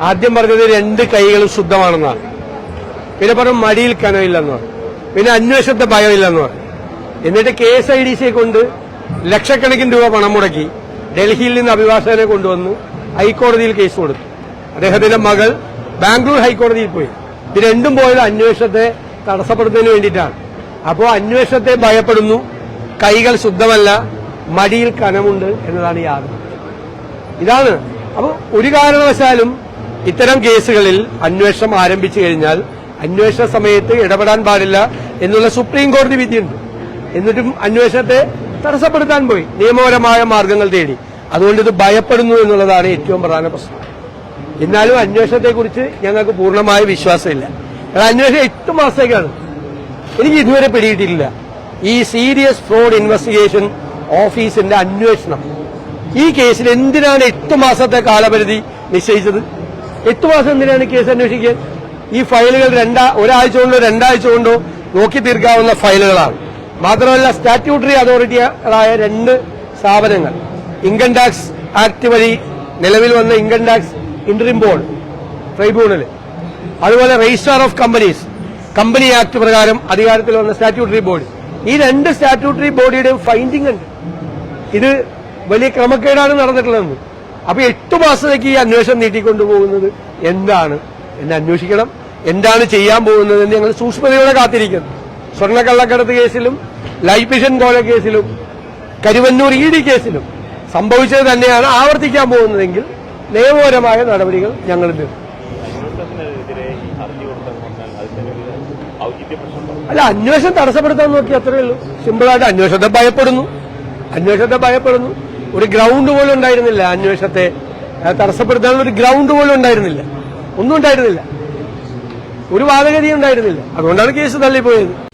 ആദ്യം പറഞ്ഞത് രണ്ട് കൈകളും ശുദ്ധമാണെന്നാണ് പിന്നെ പറഞ്ഞു മടിയിൽ കനവില്ലെന്ന് പിന്നെ അന്വേഷണത്തെ ഭയമില്ലെന്ന് പറഞ്ഞു. എന്നിട്ട് കെ എസ് ഐ ഡി സിയെ കൊണ്ട് ലക്ഷക്കണക്കിന് രൂപ പണം മുടക്കി ഡൽഹിയിൽ നിന്ന് അഭിഭാഷകനെ കൊണ്ടുവന്ന് ഹൈക്കോടതിയിൽ കേസ് കൊടുത്തു. അദ്ദേഹത്തിന്റെ മകൾ ബാംഗ്ലൂർ ഹൈക്കോടതിയിൽ പോയി. ഇത് രണ്ടും പോയത് അന്വേഷണത്തെ തടസ്സപ്പെടുത്തുന്നതിന് വേണ്ടിയിട്ടാണ്. അപ്പോൾ അന്വേഷണത്തെ ഭയപ്പെടുന്നു. കൈകൾ ശുദ്ധമല്ല മടിയിൽ കനമുണ്ട് എന്നതാണ് യാതൊരു ഇതാണ്. അപ്പോൾ ഒരു കാരണവശാലും ഇത്തരം കേസുകളിൽ അന്വേഷണം ആരംഭിച്ചു കഴിഞ്ഞാൽ അന്വേഷണ സമയത്ത് ഇടപെടാൻ പാടില്ല എന്നുള്ള സുപ്രീം കോടതി വിധിയുണ്ട്. എന്നിട്ടും അന്വേഷണത്തെ തടസ്സപ്പെടുത്താൻ പോയി. നിയമപരമായ മാർഗങ്ങൾ തേടി. അതുകൊണ്ട് ഇത് ഭയപ്പെടുന്നു എന്നുള്ളതാണ് ഏറ്റവും പ്രധാന പ്രശ്നം. എന്നാലും അന്വേഷണത്തെക്കുറിച്ച് ഞങ്ങൾക്ക് പൂർണമായ വിശ്വാസമില്ല. കാരണം അന്വേഷണം എട്ട് മാസത്തേക്കാണ്. എനിക്ക് ഇതുവരെ പിടിയിട്ടില്ല. ഈ സീരിയസ് ഫ്രോഡ് ഇൻവെസ്റ്റിഗേഷൻ ഓഫീസിന്റെ അന്വേഷണം. ഈ കേസിൽ എന്തിനാണ് എട്ട് മാസത്തെ കാലപരിധി നിശ്ചയിച്ചത്? എട്ട് മാസം എന്തിനാണ് കേസ് അന്വേഷിക്കാൻ ഈ ഫയലുകൾ രണ്ടാ ഒരാഴ്ച കൊണ്ടോ രണ്ടാഴ്ച കൊണ്ടോ നോക്കി തീർക്കാവുന്ന ഫയലുകളാണ്. മാത്രമല്ല സ്റ്റാറ്റ്യൂട്ടറി അതോറിറ്റികളായ രണ്ട് സ്ഥാപനങ്ങൾ ഇൻകം ടാക്സ് ആക്ട് വഴി നിലവിൽ വന്ന income tax interim board tribunal അതുപോലെ registrar of companies company act പ്രകാരം അധികാരത്തിൽ വന്ന സ്റ്റാറ്റ്യൂട്ടറി ബോർഡ് ഈ രണ്ട് സ്റ്റാറ്റ്യൂട്ടറി ബോഡിയുടെ ഫൈൻഡിംഗ് ഉണ്ട്. ഇത് വലിയ ക്രമക്കേടാണ് നടന്നിട്ടുള്ളതെന്ന്. അപ്പൊ എട്ട് മാസത്തേക്ക് ഈ അന്വേഷണം നീട്ടിക്കൊണ്ടുപോകുന്നത് എന്താണ്? എന്നെ അന്വേഷിക്കണം. എന്താണ് ചെയ്യാൻ പോകുന്നത് എന്ന് ഞങ്ങൾ സൂക്ഷ്മതയോടെ കാത്തിരിക്കുന്നു. സ്വർണക്കള്ളക്കടത്ത് കേസിലും ലൈഫ് മിഷൻ കോല കേസിലും കരുവന്നൂർ ഇ ഡി കേസിലും സംഭവിച്ചത് തന്നെയാണ് ആവർത്തിക്കാൻ പോകുന്നതെങ്കിൽ നിയമപരമായ നടപടികൾ ഞങ്ങൾ അല്ല അന്വേഷണം തടസ്സപ്പെടുത്താൻ നോക്കി അത്രയേ ഉള്ളൂ. സിമ്പിളായിട്ട് അന്വേഷണത്തെ ഭയപ്പെടുന്നു. അന്വേഷണത്തെ ഭയപ്പെടുന്നു. ഒരു ഗ്രൗണ്ട് പോലും ഉണ്ടായിരുന്നില്ല അന്വേഷണത്തെ. തടസ്സപ്പെടുത്താനുള്ള ഒരു ഗ്രൗണ്ട് പോലും ഉണ്ടായിരുന്നില്ല. ഒന്നും ഉണ്ടായിരുന്നില്ല. ഒരു വാദഗതി ഉണ്ടായിരുന്നില്ല. അതുകൊണ്ടാണ് കേസ് തള്ളിപ്പോയത്.